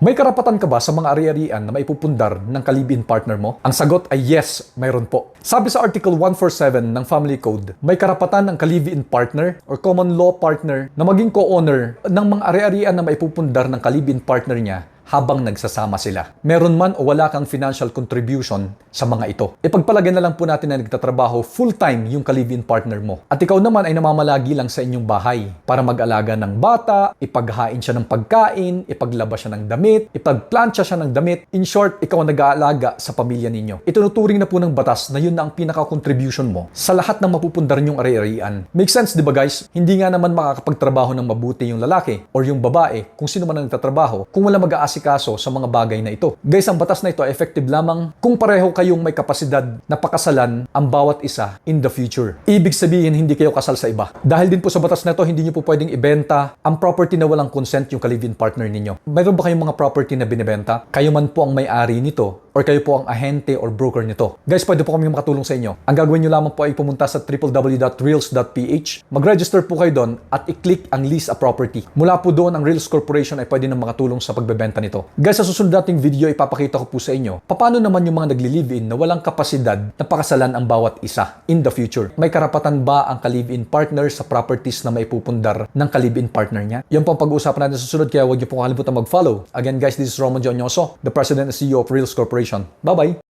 May karapatan ka ba sa mga ari-arian na maipupundar ng kalibin partner mo? Ang sagot ay yes, mayroon po. Sabi sa Article 147 ng Family Code, may karapatan ng kalibin partner or common law partner na maging co-owner ng mga ari-arian na maipupundar ng kalibin partner niya habang nagsasama sila. Meron man o wala kang financial contribution sa mga ito. Ipagpalagay na lang po natin na nagtatrabaho full-time yung kalibin partner mo. At ikaw naman ay namamalagi lang sa inyong bahay para mag-alaga ng bata, ipaghain siya ng pagkain, ipaglaba siya ng damit, ipagplansya siya ng damit. In short, ikaw nag-aalaga sa pamilya ninyo. Itunuturing na po ng batas na yun na ang pinaka-contribution mo sa lahat ng mapupundar nyong ari-arian. Make sense, di ba guys? Hindi nga naman makakapagtrabaho ng mabuti yung lalaki or yung babae kung sino man ang nagtatrabaho kung wala mag-aasikaso sa mga bagay na ito. Guys, ang batas na ito ay effective lamang kung pareho kayong may kapasidad na pakasalan ang bawat isa in the future. Ibig sabihin, hindi kayo kasal sa iba. Dahil din po sa batas na ito, hindi nyo po pwedeng ibenta ang property na walang consent yung kalivin partner ninyo. Mayroon ba kayong mga property na binibenta? Kayo man po ang may-ari nito or kayo po ang ahente or broker nito. Guys, pwede po kami makatulong sa inyo. Ang gagawin nyo lamang po ay pumunta sa www.reals.ph, mag-register po kayo doon at i-click ang lease a property. Mula po doon, ang Reals Corporation ay pwede na makatulong sa pagbebenta nito. Guys, sa susunod nating video, ipapakita ko po sa inyo paano naman yung mga nagli-live-in na walang kapasidad na pakasalan ang bawat isa in the future. May karapatan ba ang ka-live-in partner sa properties na maipupundar ng ka-live-in partner niya? Yan po ang pag-uusapan natin sa susunod, kaya huwag niyo po kalimutan mag-follow. Again guys, this is Roman Jonyoso, the President and CEO of Reals Corporation. Bye bye.